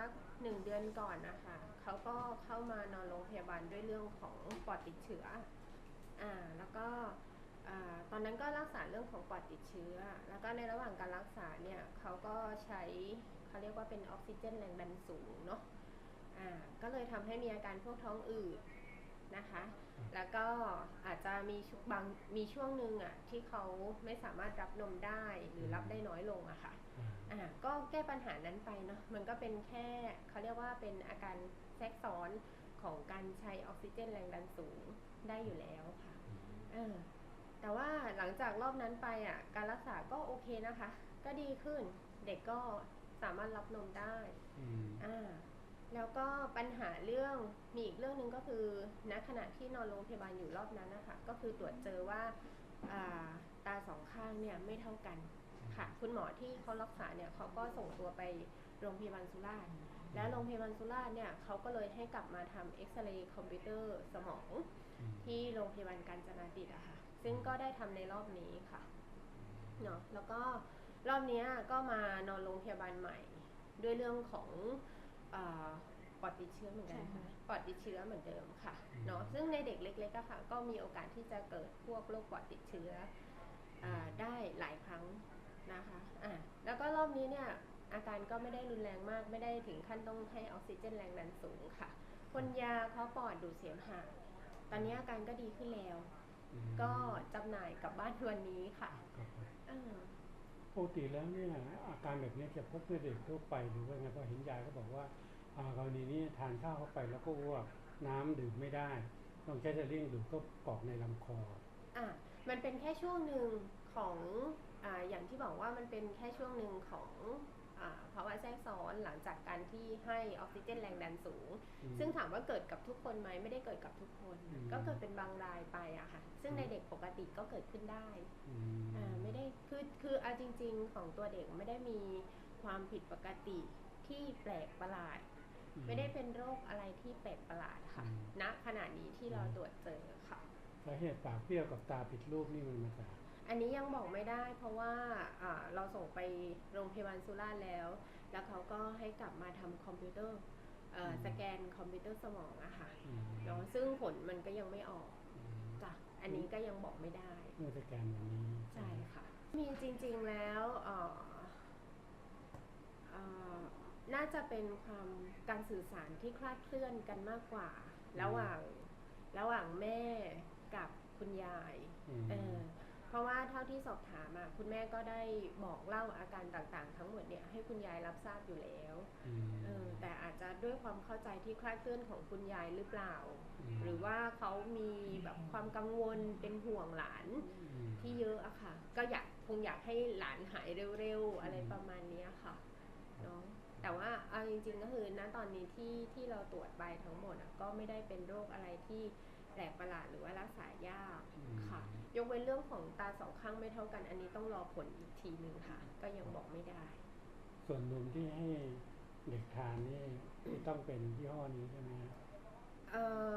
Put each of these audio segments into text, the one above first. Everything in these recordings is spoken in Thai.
สักหนึ่งเดือนก่อนนะคะเขาก็เข้ามานอนโรงพยาบาลด้วยเรื่องของปอดติดเชื้ออ่าแล้วก็อ่าตอนนั้นก็รักษาเรื่องของปอดติดเชื้อ แล้วก็ในระหว่างการรักษาเนี่ยเขาก็ใช้เขาเรียกว่าเป็นออกซิเจนแรงดันสูงเนาะอ่าก็เลยทำให้มีอาการพวกท้องอืดนะคะ แล้วก็อาจจะ มีชุบางมีช่วงหนึ่งอะที่เขาไม่สามารถรับนมได้หรือรับได้น้อยลงอะค่ะอ่าก็แก้ปัญหานั้นไปเนาะมันก็เป็นแค่เขาเรียกว่าเป็นอาการแทรกซ้อนของการใช้ออกซิเจนแรงดันสูงได้อยู่แล้วค่ะเออแต่ว่าหลังจากรอบนั้นไปอะการรักษาก็โอเคนะคะ ก็ดีขึ้นเด็กก็สามารถรับนมได้อืมอ่า แล้วก็ปัญหาเรื่องมีอีกเรื่องหนึ่งก็คือณขณะที่นอนโรงพยาบาลอยู่รอบนั้นนะคะก็คือตรวจเจอว่าาตาสองข้างเนี่ยไม่เท่ากันค่ะ คุณหมอที่เขารักษาเนี่ยเขาก็ส่งตัวไปโรงพยาบาลสุราษฎร์และโรงพยาบาลสุราษฎร์เนี่ยเขาก็เลยให้กลับมาทำเอ็กซเรย์คอมพิวเตอร์สมองที่โรงพยาบาลกาญจนาดิตอะค่ะ ซึ่งก็ได้ทำในรอบนี้ค่ะเนาะแล้วก็รอบนี้ก็มานอนโรงพยาบาลใหม่ ด้วยเรื่องของ ปอดติดเชื้อเหมือนกันใช่ค่ะปอดติดเชื้อเหมือนเดิมค่ะอืมเนาะซึ่งในเด็กเล็กๆอะค่ะ ก็มีโอกาสที่จะเกิดพวกโรคปอดติดเชื้ออาได้หลายครั้งนะคะอะแล้วก็รอบนี้เนี่ยอาการก็ไม่ได้รุนแรงมาก ไม่ได้ถึงขั้นต้องให้ออกซิเจนแรงดันสูงค่ะพ่นยาเคาะปอดดูดเสมหะตอนนี้อาการก็ดีขึ้นแล้วอืมก็จำหน่ายกลับบ้านวันนี้ค่ะครับผมเออ ปกติแล้วเนี่ยอาการแบบนี้จะพบในเด็กทั่วไปหรือว่าไงเพราะเห็นยายก็บอกว่าอ่ากรณีนี้ทานข้าวเข้าไปแล้วก็อ้วกน้ำดื่มไม่ได้ ต้องใช้สลิงดูดก็กรอกในลำคออะมันเป็นแค่ช่วงหนึ่งของอ่าอย่างที่บอกว่ามันเป็นแค่ช่วงหนึ่งของอ่าภาวะแทรกซ้อนหลังจากการที่ให้ออกซิเจนแรงดันสูงอืมซึ่งถามว่าเกิดกับทุกคนไหมไม่ได้เกิดกับทุกคนอืมก็เกิดเป็นบางรายไปอะค่ะ ซึ่งในอืมเด็กปกติก็เกิดขึ้นได้อืมอ่าไม่ได้คือคือเอาจริง ๆ ของตัวเด็กไม่ได้มีความผิดปกติที่แปลกประหลาดอืไม่ได้เป็นโรคอะไรที่แปลกประหลาดค่ะอืมณขณะนี้ที่เราตรวจเจอค่ะสาเหตุปากเปรี้ยวกับตาผิดรูปนี่มันมาจากอันนี้ยังบอกไม่ได้เพราะว่าอ่าเราส่งไปโรงพยาบาลสุราษฎร์แล้ว แล้วเขาก็ให้กลับมาทำคอมพิวเตอร์เอ่อสแกนคอมพิวเตอร์สมองอะค่ะอืมเนาะซึ่งผลมันก็ยังไม่ออก อืมจ้ะอันนี้ก็ยังบอกไม่ได้เมื่อสแกนวันนี้ใช่ค่ะ มีจริงๆแล้วเอ่อเอ่อน่าจะเป็นความการสื่อสารที่คลาดเคลื่อนกันมากกว่า ระหว่างระหว่างแม่กับคุณยายอืม เออเพ ราะว่าเท่าที่สอบถามอะคุณแม่ก็ได้บอกเล่าอาการต่างๆ ทั้งหมดเนี่ยให้คุณยายรับทราบอยู่แล้วมเออแต่อาจจะด้วยความเข้าใจที่คลาดเคลื่อนของคุณยายหรือเปล่า อืม หรือว่าเขามีแบบความกังวลเป็นห่วงหลานอืม ที่เยอะอะค่ะ ก็อยากคงอยากให้หลานหายเร็วๆ อะไรประมาณเนี้ยค่ะเนาะแต่ว่าเอาจริงๆก็คือณตอนนี้ที่ที่เราตรวจไปทั้งหมดอะก็ไม่ได้เป็นโรคอะไรที่ แปลกประหลาดหรือว่ารักษายากค่ะ ยกเว้นเรื่องของตาสองข้างไม่เท่ากัน อันนี้ต้องรอผลอีกทีหนึ่งค่ะ ก็ยังบอกไม่ได้ ส่วนนมที่ให้เด็กทานนี่ต้องเป็นยี่ห้อนี้ใช่ไหมฮะเออ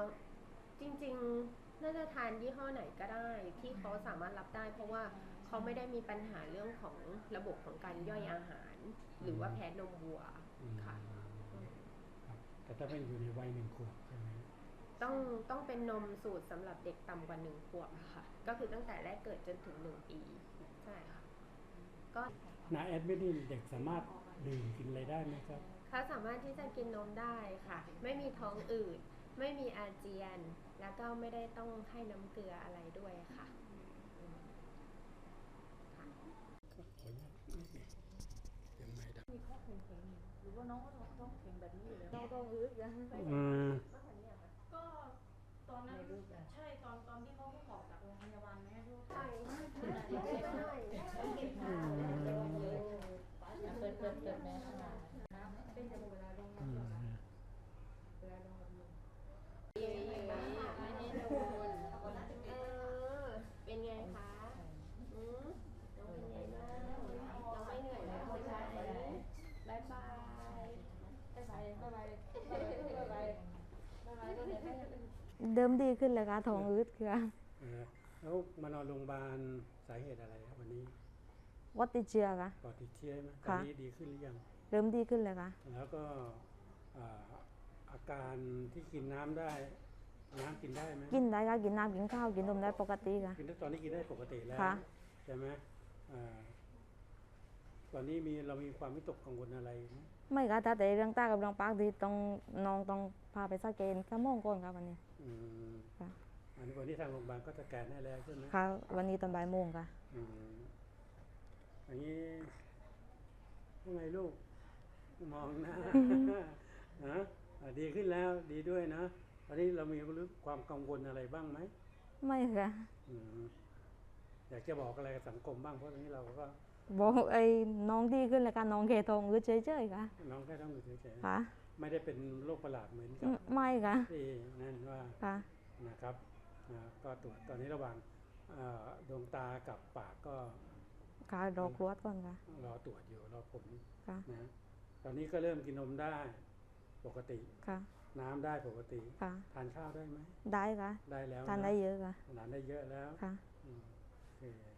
จริงๆน่าจะทานยี่ห้อไหนก็ได้ที่เขาสามารถรับได้ เพราะว่าเขาไม่ได้มีปัญหาเรื่องของระบบของการย่อยอาหาร หรือว่าแพ้นมวัวอืมค่ะอืมครับแต่ถ้าเป็นอยู่ในวัยหนึ่งขวบใช่ไหม ต้องต้องเป็นนมสูตรสำหรับเด็กต่ำกว่าหนึ่งขวบอะค่ะ ก็คือตั้งแต่แรกเกิดจนถึงหนึ่งปีใช่ค่ะก็นาแอดมิดินเด็กสามารถดื่มกินอะไรได้ไหมครับ เขาสามารถที่จะกินนมได้ค่ะ ไม่มีท้องอืดไม่มีอาเจียน แล้วก็ไม่ได้ต้องให้น้ำเกลืออะไรด้วยค่ะอืมค่ะขออนุญาตนิดหนึ่งยังไม่ได้มีข้อแข็งๆหรือว่าน้องก็ท้องแข็งแบบนี้อยู่แล้ว น้องต้องอึดยัง อืมก็ต อนนั้นในรูปแบบใช่ตอนตอนที่เขาเพิ่งออกจากโรงพยาบาลแม่ลูกใช่เปิดเปิดเปิดแม่ขนาดเป็นจมูกเวลาลงอืมเวลาลงกับลงเย้ๆไม่ให้โดนเออเป็นไงคะอืมน้องเป็นไงบ้างน้องไม่เหนื่อยแล้วใช่ไหมบายบายบ๊ายบายบ๊ายบายบ๊ายบายบ๊ายบายก็ เลยให้เดิมดีขึ้นเลยค่ะท้องอืดค่ะเออแล้วมานอนโรงพยาบาลสาเหตุอะไรครับวันนี้วัดติดเชื้อค่ะ ปอดติดเชื้อไหมตอนค่ะ นี้ดีขึ้นหรือยังเริ่มดีขึ้นเลยค่ะ แล้วก็อ่าอาการที่กินน้ำได้ น้ำกินได้ไหมกินได้ค่ะกินน้ำกินข้าวกินนมได้ปกติค่ะ กินได้ตอนนี้กินได้ปกติแล้วค่ะ ใช่ไหมอ่าตอนนี้มีเรามีความวิตกกังวลอะไรไหมไม่ค่ะถ้าแต่เรื่องตากับเรื่องปากที่ต้องน้องต้องพาไปสแกนสมองก่อนค่ะวันนี้อืม ค่ะอันนี้วันนี้ทางโรงพยาบาลก็สแกนให้แล้วใช่ไหมค่ะวันนี้ตอนบ่ายโมงค่ะอืมอันนี้ว่าไงลูก มองหน้านะอ่าดีขึ้นแล้วดีด้วยนะตอนนี้เรามีรู้ความกังวลอะไรบ้างไหมไม่ค่ะอืมอยากจะบอกอะไรกับสังคมบ้างเพราะตอนนี้เราก็ บอกไอ้น้องดีขึ้นเลยค่ะน้องแค่ทองอืดเฉยๆค่ะ น้องแค่ต้องอยู่เฉยค่ะๆ ไม่ได้เป็นโรคประหลาดเหมือนกัอืบมไม่ค่ะที่นั่นว่าค่ะนะครับอ่าก็ตรวจตอนนี้ระหว่างอ่าดวงตากับปากก็ค่ะรอกรวดก่อนค่ะรอตรวจอยู่รอผลค่ะนะตอนนี้ก็เริ่มกินนมได้ปกติค่ะน้ำได้ปกติค่ะทานข้าวได้ไหมได้ค่ะได้แล้วทานได้เยอะค่ะทานได้เยอะแล้วค่ะอืมโอเค